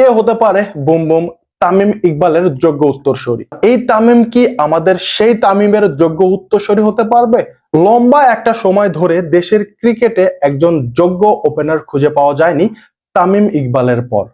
কে হতে পারে boom boom Tamim ইকবালের যোগ্য উত্তরসূরি। এই তামিম কি আমাদের সেই তামিমের যোগ্য উত্তরসূরি হতে পারবে? লম্বা একটা সময় ধরে দেশের ক্রিকেটে একজন যোগ্য ওপেনার খুঁজে পাওয়া যায়নি তামিম ইকবালের পর।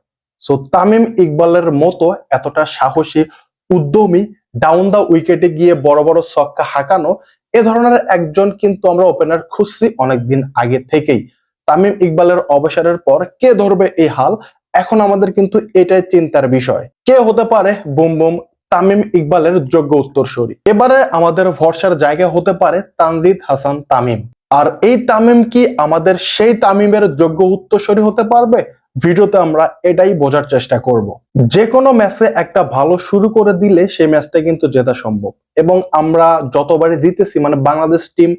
সো তামিম ইকবালের মতো এতটা সাহসী, উদ্যমী ডাউন দা উইকেটে গিয়ে বড় বড় ছক্কা হাঁকানো, এ ধরনের একজন কিন্তু আমরা ওপেনার খুঁজছি অনেকদিন আগে থেকেই। তামিম ইকবালের অবসরের পর কে ধরবে এই হাল? এখন আমাদের কিন্তু এটাই চিন্তার বিষয়। কে হতে পারে বুম বুম তামিম ইকবালের যোগ্য উত্তরসূরি? এবারে আমাদের ভরসার জায়গা হতে পারে তানজিদ হাসান তামিম। আর এই তামিম কি আমাদের সেই তামিমের যোগ্য উত্তরসূরি হতে পারবে? ভিডিওতে আমরা এটাই বোঝার চেষ্টা করব। যে কোনো ম্যাচে একটা ভালো শুরু করে দিলে সেই ম্যাচটা কিন্তু জেতা সম্ভব। এবং আমরা যতবারই জিতেছি মানে বাংলাদেশ টিম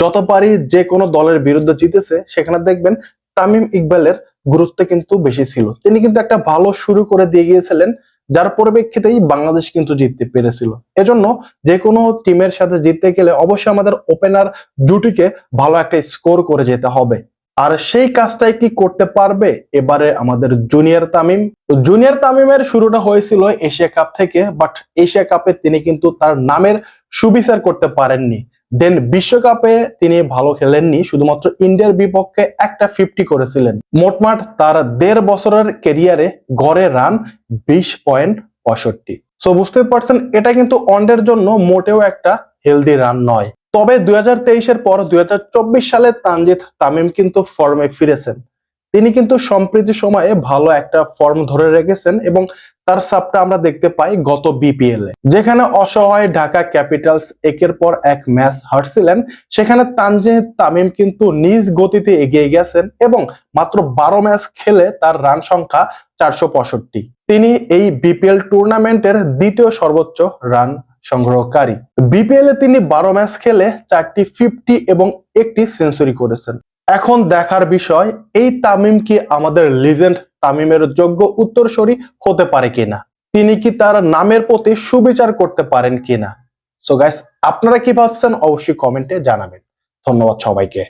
যতবারই যে কোনো দলের বিরুদ্ধে জিতেছে, সেখানে দেখবেন তামিম ইকবালের গুরুত্ব কিন্তু বেশি ছিল। তিনি কিন্তু একটা ভালো শুরু করে দিয়ে গিয়েছিলেন, যার পরিপ্রেক্ষিতেই বাংলাদেশ কিন্তু জিততে পেরেছিল। এজন্য যে কোনো টিমের সাথে জিততে গেলে অবশ্যই আমাদের ওপেনার জুটিকে ভালো একটা স্কোর করে যেতে হবে। আর সেই কাজটাই কি করতে পারবে? এবারে আমাদের জুনিয়র তামিম। জুনিয়র তামিমের শুরুটা হয়েছিল এশিয়া কাপ থেকে বাট এশিয়া কাপে তিনি কিন্তু তার নামের সুবিচার করতে পারেননি। দেন বিশ্বকাপে তিনি ভালো খেলেননি, শুধুমাত্র ইন্ডিয়ার বিপক্ষে একটা ফিফটি করেছিলেন। মোটমাট তার দেড় বছরের কেরিয়ারে গড়ে রান বিশ পয়েন্ট পঁয়ষট্টি। সো বুঝতে পারছেন, এটা কিন্তু অন্ডের জন্য মোটেও একটা হেলদি রান নয়। তবে দুই হাজার তেইশের পর দুই হাজার চব্বিশ সালে তানজিদ তামিম কিন্তু ফর্মে ফিরেছেন। তিনি কিন্তু সম্প্রতি সময়ে ভালো একটা ফর্ম ধরে রেখেছেন এবং তার সাপটা আমরা দেখতে পাই গত বিপিএল এ। যেখানে অসহায় ঢাকা ক্যাপিটালস একের পর এক ম্যাচ হারছিলেন। সেখানে তানজিদ তামিম কিন্তু নিজ গতিতে এগিয়ে গেছেন এবং মাত্র বারো ম্যাচ খেলে তার রান সংখ্যা চারশো তিনি এই বিপিএল টুর্নামেন্টের দ্বিতীয় সর্বোচ্চ রান সংগ্রহকারী। বিপিএল এ তিনি বারো ম্যাচ খেলে চারটি ফিফটি এবং একটি সেঞ্চুরি করেছেন। এখন দেখার বিষয়, এই তামিম কি আমাদের লিজেন্ড তামিমের যোগ্য উত্তরসূরি হতে পারে কিনা? তিনি কি তার নামের প্রতি সুবিচার করতে পারেন কিনা? সো গাইস আপনারা কি ভাবছেন? অবশ্যই কমেন্টে জানাবেন। ধন্যবাদ সবাইকে।